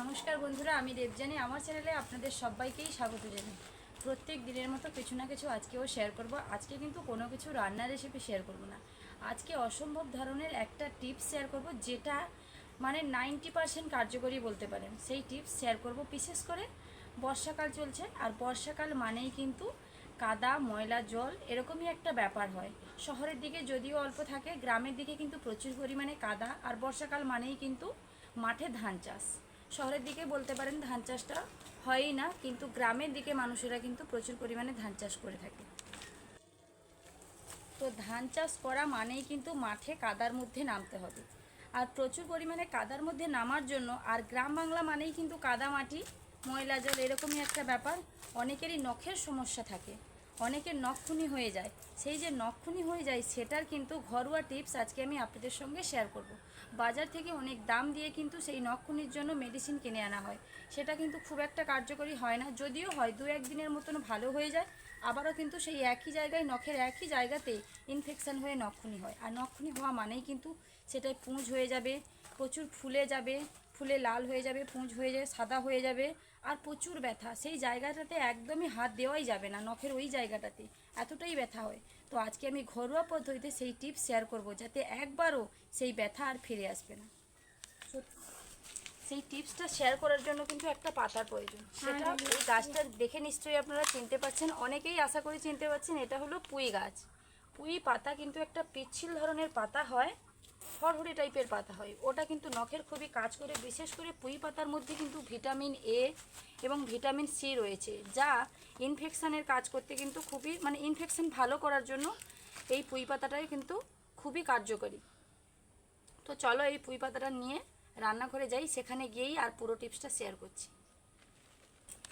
নমস্কার বন্ধুরা, আমি দেবজানি আমার চ্যানেলে আপনাদের সবাইকেই স্বাগত জানাই। প্রত্যেক দিনের মতো কিছু না কিছু আজকেও শেয়ার করব। আজকে কিন্তু কোনো কিছু রান্নার রেসিপি শেয়ার করব না। আজকে অসম্ভব ধরনের একটা টিপস শেয়ার করব, যেটা মানে নাইনটি পার্সেন্ট কার্যকরী বলতে পারেন। সেই টিপস শেয়ার করব বিশেষ করে বর্ষাকাল চলছে, আর বর্ষাকাল মানেই কিন্তু কাদা, ময়লা, জল, এরকমই একটা ব্যাপার হয়। শহরের দিকে যদিও অল্প থাকে, গ্রামের দিকে কিন্তু প্রচুর পরিমাণে কাদা, আর বর্ষাকাল মানেই কিন্তু মাঠে ধান চাষ। শহরের দিকে বলতে পারেন ধান চাষটা হয়ই না, কিন্তু গ্রামের দিকে মানুষেরা কিন্তু প্রচুর পরিমাণে ধান চাষ করে থাকে। তো ধান চাষ করা মানেই কিন্তু মাঠে কাদার মধ্যে নামতে হবে। আর প্রচুর পরিমাণে কাদার মধ্যে নামার জন্য, আর গ্রাম বাংলা মানেই কিন্তু কাদা মাটি ময়লা জল এরকমই একটা ব্যাপার, অনেকেরই নখের সমস্যা থাকে। অনেকের নখখুনি হয়ে যায়। সেই যে নখখুনি হয়ে যায়, সেটার কিন্তু ঘরোয়া টিপস আজকে আমি আপনাদের সঙ্গে শেয়ার করব। বাজার থেকে অনেক দাম দিয়ে কিন্তু সেই নখখুনির জন্য মেডিসিন কিনে আনা হয়। সেটা কিন্তু খুব একটা কার্যকরী হয় না, যদিও হয় দু একদিনের মতন ভালো হয়ে যায়। আবারও কিন্তু সেই একই জায়গায়, নখের একই জায়গাতেই ইনফেকশান হয়ে নখখুনি হয়। আর নখখুনি হওয়া মানেই কিন্তু সেটাই পুঁজ হয়ে যাবে, প্রচুর ফুলে যাবে, ফুলে লাল হয়ে যাবে, পুঁজ হয়ে যাবে সাদা হয়ে যাবে। আর প্রচুর ব্যথা। সেই জায়গাটাতে একদমই হাত দেওয়াই যাবে না নখের ওই জায়গাটাতে। এতটাই ব্যথা হয়। তো আজকে আমি ঘরোয়া পদ্ধতিতে সেই টিপস শেয়ার করব যাতে একবারও সেই ব্যথা আর ফিরে আসবে না। সেই টিপসটা শেয়ার করার জন্য কিন্তু একটা পাতার প্রয়োজন। সেটা এই গাছটা দেখে নিশ্চয়ই আপনারা চিনতে পারছেন অনেকেই আশা করি চিনতে পারছেন এটা হলো পুঁই গাছ। পুঁই পাতা কিন্তু একটা পিচ্ছিল ধরনের পাতা হয় হরহরি টাইপের পাতা হয়। ওটা কিন্তু নখের খুবই কাজ করে বিশেষ করে পুঁই পাতার মধ্যে কিন্তু ভিটামিন এ এবং ভিটামিন সি রয়েছে যা ইনফেকশানের কাজ করতে কিন্তু খুবই মানে ইনফেকশান ভালো করার জন্য এই পুঁই পাতাটাই কিন্তু খুবই কার্যকরী। তো চলো এই পুঁই পাতাটা নিয়ে রান্নাঘরে যাই সেখানে গিয়েই আর পুরো টিপসটা শেয়ার করছি।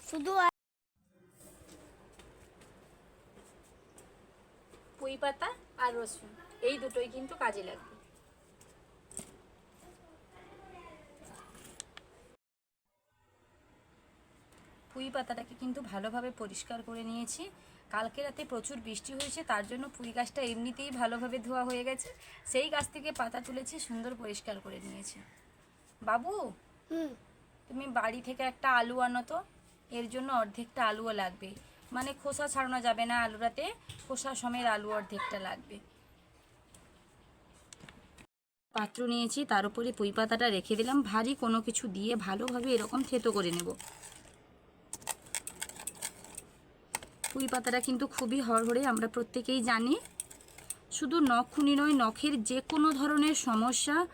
শুধু পুঁই পাতা আর রসুন এই দুটোই কিন্তু কাজে লাগবে। পুঁই পাতাটাকে কিন্তু ভালোভাবে পরিষ্কার করে নিয়েছি। কালকে রাতে প্রচুর বৃষ্টি হয়েছে তার জন্য পুঁই গাছটা এমনিতেই ভালোভাবে ধোয়া হয়ে গেছে। সেই গাছ থেকে পাতা তুলেছি সুন্দর পরিষ্কার করে নিয়েছি। বাবু তুমি বাড়ি থেকে একটা আলু আনো তো এর জন্য অর্ধেকটা আলুও লাগবে। মানে খোসা ছাড়ানো যাবে না আলুটাতে খোসা সমেত আলু অর্ধেকটা লাগবে। পাত্র নিয়েছি তার উপরে পুঁই পাতাটা রেখে দিলাম। ভারী কোনো কিছু দিয়ে ভালোভাবে এরকম থেতো করে নেব। পুঁই পাতাটা কিন্তু খুবই হড়হড়ে আমরা প্রত্যেকেই জানি। শুধু নখখুনি নয়, নখের যে কোনো ধরনের সমস্যা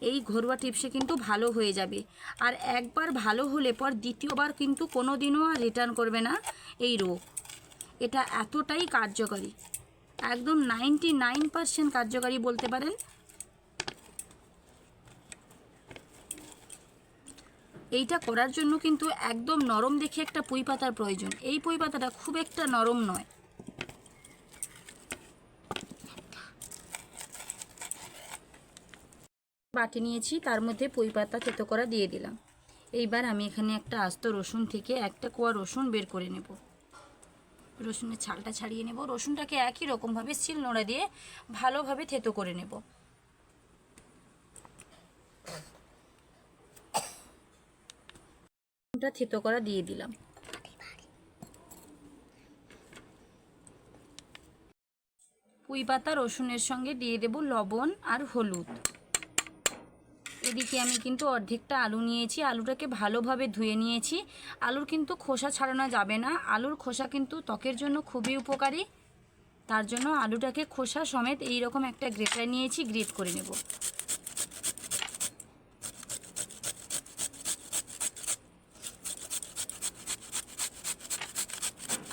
এই ঘরোয়া টিপসে কিন্তু ভালো হয়ে যাবে। আর একবার ভালো হলে পর দ্বিতীয়বার কিন্তু কোনো দিনও আর রিটার্ন করবে না এই রোগ। এটা এতটাই কার্যকারী। একদম নাইনটি নাইন পার্সেন্ট কার্যকারী বলতে পারেন। এইটা করার জন্য কিন্তু একদম নরম দেখে একটা পুঁই পাতার প্রয়োজন। এই পুঁই পাতাটা খুব একটা নরম নয়। বাটি নিয়েছি, তার মধ্যে পুঁই পাতা থেতো করা দিয়ে দিলাম। এইবার আমি এখানে একটা আস্ত রসুন থেকে একটা কোয়া রসুন বের করে নেব। রসুনের ছালটা ছাড়িয়ে নেব। রসুনটাকে একই রকমভাবে শিল নোড়া দিয়ে ভালোভাবে থেতো করে নেব। রসুনটা থেতো করা দিয়ে দিলাম। পুঁই পাতা, রসুনের সঙ্গে দিয়ে দেব লবণ আর হলুদ। এদিকে আমি কিন্তু অর্ধেকটা আলু নিয়েছি। আলুটাকে ভালোভাবে ধুয়ে নিয়েছি। আলুর কিন্তু খোসা ছাড়ানো যাবে না। আলুর খোসা কিন্তু ত্বকের জন্য খুবই উপকারী। তার জন্য আলুটাকে খোসা সমেত এই রকম একটা গ্রেটার নিয়েছি, গ্রেট করে নেব।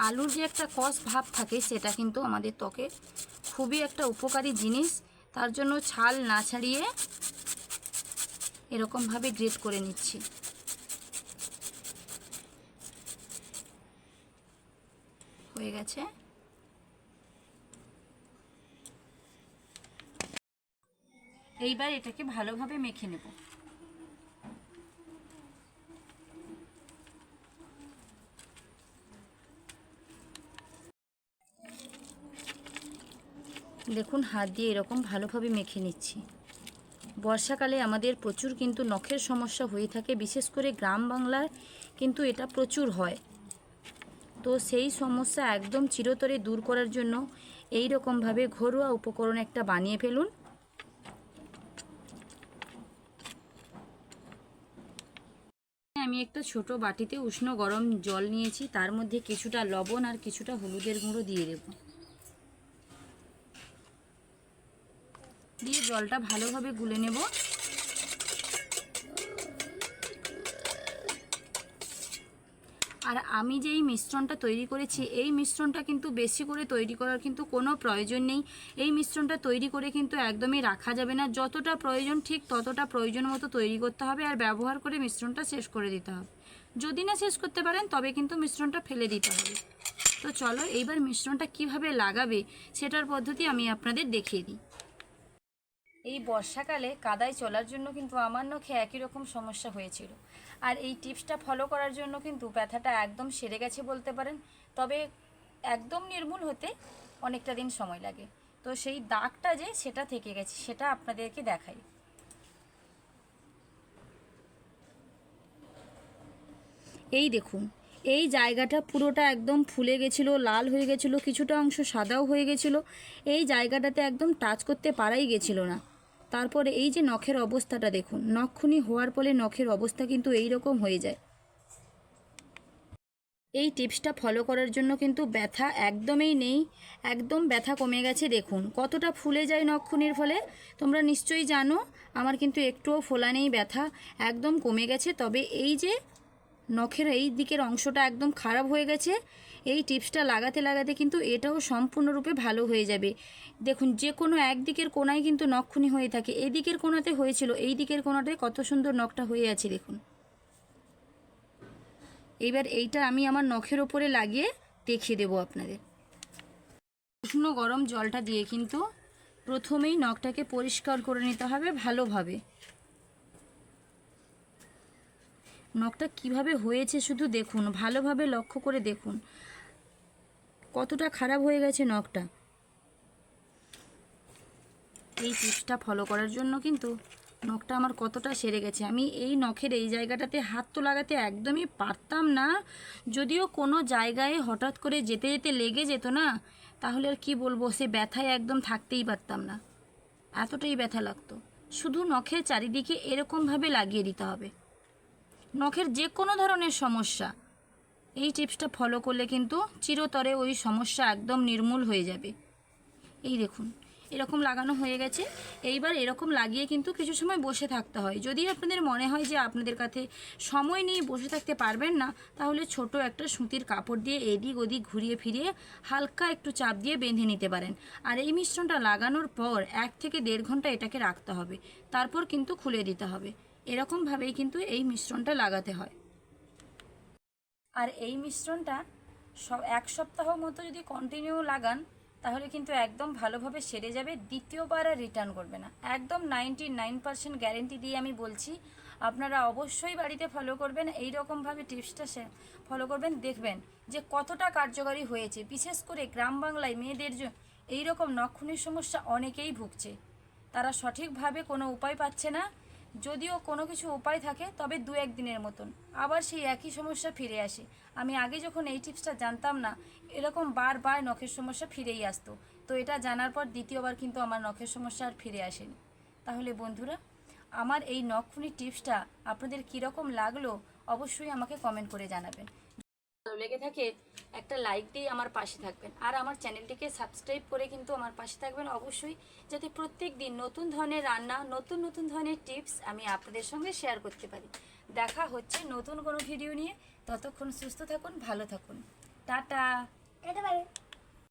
আলুর যে একটা কষ ভাব থাকে, সেটা কিন্তু আমাদের ত্বকে খুবই একটা উপকারী জিনিস। তার জন্য ছাল না ছাড়িয়ে এরকমভাবে গ্রেট করে নিচ্ছি। হয়ে গেছে। এইবার এটাকে ভালোভাবে মেখে নেব। দেখুন হাত দিয়ে এরকম ভালোভাবে মেখে নিচ্ছি। বর্ষাকালে আমাদের প্রচুর কিন্তু নখের সমস্যা হয়ে থাকে, বিশেষ করে গ্রাম বাংলায় কিন্তু এটা প্রচুর হয়। তো সেই সমস্যা একদম চিরতরে দূর করার জন্য এই রকমভাবে ঘরোয়া উপকরণ একটা বানিয়ে ফেলুন। আমি একটা ছোট বাটিতে উষ্ণ গরম জল নিয়েছি, তার মধ্যে কিছুটা লবণ আর কিছুটা হলুদের গুঁড়ো দিয়ে দেব দিয়ে জলটা ভালোভাবে গুলে নেব। আর আমি যে এই মিশ্রণটা তৈরি করেছি, এই মিশ্রণটা কিন্তু বেশি করে তৈরি করার কিন্তু কোনো প্রয়োজন নেই। এই মিশ্রণটা তৈরি করে কিন্তু একদমই রাখা যাবে না। যতটা প্রয়োজন ঠিক ততটা প্রয়োজন মতো তৈরি করতে হবে আর ব্যবহার করে মিশ্রণটা শেষ করে দিতে হবে। যদি না শেষ করতে পারেন, তবে কিন্তু মিশ্রণটা ফেলে দিতে হবে। তো চলো, এইবার মিশ্রণটা কীভাবে লাগাবে সেটার পদ্ধতি আমি আপনাদের দেখিয়ে দিই। এই বর্ষাকালে কাদায় চলার জন্য কিন্তু আমার নখে একই রকম সমস্যা হয়েছিল। আর এই টিপসটা ফলো করার জন্য কিন্তু ব্যথাটা একদম সেরে গেছে বলতে পারেন। তবে একদম নির্মূল হতে অনেকটা দিন সময় লাগে। তো সেই দাগটা যে সেটা থেকে গেছে, সেটা আপনাদেরকে দেখাই। এই দেখুন এই জায়গাটা পুরোটা একদম ফুলে গেছিল, লাল হয়ে গেছিল, কিছুটা অংশ সাদাও হয়ে গেছিল। এই জায়গাটাতে একদম টাচ করতে পারাই গেছিল না। তারপরে এই যে নখের অবস্থাটা দেখুন নখখুনি হওয়ার ফলে নখের অবস্থা কিন্তু এই রকম হয়ে যায়। এই টিপসটা ফলো করার জন্য কিন্তু ব্যথা একদমই নেই, একদম ব্যথা কমে গেছে দেখুন। কতটা ফুলে যায় নখখুনির ফলে, তোমরা নিশ্চয়ই জানো, আমার কিন্তু একটুও ফোলা নেই ব্যথা, একদম কমে গেছে। তবে এই যে নখের এই দিকের অংশটা একদম খারাপ হয়ে গেছে। এই টিপসটা লাগাতে লাগাতে কিন্তু এটাও সম্পূর্ণরূপে ভালো হয়ে যাবে। দেখুন, যে কোনো একদিকের কোনায় কিন্তু নখখুনি হয়ে থাকে। এই দিকের কোনাতে হয়েছিল, এই দিকের কোনাতে কত সুন্দর নখটা হয়ে আছে, দেখুন। এইবার এইটা আমি আমার নখের ওপরে লাগিয়ে দেখিয়ে দেবো আপনাদের। উষ্ণ গরম জলটা দিয়ে কিন্তু প্রথমেই নখটাকে পরিষ্কার করে নিতে হবে ভালোভাবে। নখটা কীভাবে হয়েছে শুধু দেখুন, ভালোভাবে লক্ষ্য করে দেখুন। কতটা খারাপ হয়ে গেছে নখটা। এই টিপসটা ফলো করার জন্য কিন্তু নখটা আমার কতটা সেরে গেছে। আমি এই নখের এই জায়গাটাতে হাত তো লাগাতে একদমই পারতাম না। যদিও কোনো জায়গায় হঠাৎ করে যেতে যেতে লেগে যেত না, তাহলে আর কি বলব, সে ব্যথায় একদম থাকতেই পারতাম না। এতটাই ব্যথা লাগতো। শুধু নখের চারিদিকে এরকমভাবে লাগিয়ে দিতে হবে। নখের যে কোনো ধরনের সমস্যা। এই টিপসটা ফলো করলে কিন্তু চিরতরে ওই সমস্যা একদম নির্মূল হয়ে যাবে। এই দেখুন, এরকম লাগানো হয়ে গেছে। এইবার এরকম লাগিয়ে কিন্তু কিছু সময় বসে থাকতে হয়। যদি আপনাদের মনে হয় যে আপনাদের কাছে সময় নিয়ে বসে থাকতে পারবেন না, তাহলে ছোট একটা সুতির কাপড় দিয়ে এদিক ওদিক ঘুরিয়ে ফিরিয়ে হালকা একটু চাপ দিয়ে বেঁধে নিতে পারেন। আর এই মিশ্রণটা লাগানোর পর এক থেকে দেড় ঘণ্টা এটাকে রাখতে হবে। তারপর কিন্তু খুলে দিতে হবে। এরকমভাবেই কিন্তু এই মিশ্রণটা লাগাতে হয়। আর এই মিশ্রণটা সব এক সপ্তাহ মতো যদি কন্টিনিউ লাগান, তাহলে কিন্তু একদম ভালোভাবে সেরে যাবে, দ্বিতীয়বার আর রিটার্ন করবে না। একদম নাইনটি নাইন পার্সেন্ট গ্যারেন্টি দিয়ে আমি বলছি, আপনারা অবশ্যই বাড়িতে ফলো করবেন এই রকমভাবে টিপসটা ফলো করবেন, দেখবেন যে কতটা কার্যকারী হয়েছে। বিশেষ করে গ্রাম বাংলায় মেয়েদের এই রকম নক্ষণের সমস্যা অনেকেই ভুগছে। তারা সঠিকভাবে কোনো উপায় পাচ্ছে না যদিও কোনো কিছু উপায় থাকে, তবে দু এক দিনের মতন। আবার সেই একই সমস্যা ফিরে আসে। আমি আগে যখন এই টিপসটা জানতাম না, এরকম বারবার নখের সমস্যা ফিরেই আসতো। তো এটা জানার পর দ্বিতীয়বার কিন্তু আমার নখের সমস্যা আর ফিরে আসেনি। তাহলে বন্ধুরা, আমার এই নখখুনি টিপসটা আপনাদের কীরকম লাগল অবশ্যই আমাকে কমেন্ট করে জানাবেন। ভালো লেগে থাকে, একটা লাইক দিয়ে আমার পাশে থাকবেন। আর আমার চ্যানেলটিকে সাবস্ক্রাইব করে কিন্তু আমার পাশে থাকবেন অবশ্যই, যাতে প্রত্যেক দিন নতুন ধরনের রান্না, নতুন নতুন ধরনের টিপস আমি আপনাদের সঙ্গে শেয়ার করতে পারি। দেখা হচ্ছে নতুন কোনো ভিডিও নিয়ে। ততক্ষণ সুস্থ থাকুন, ভালো থাকুন। টাটা।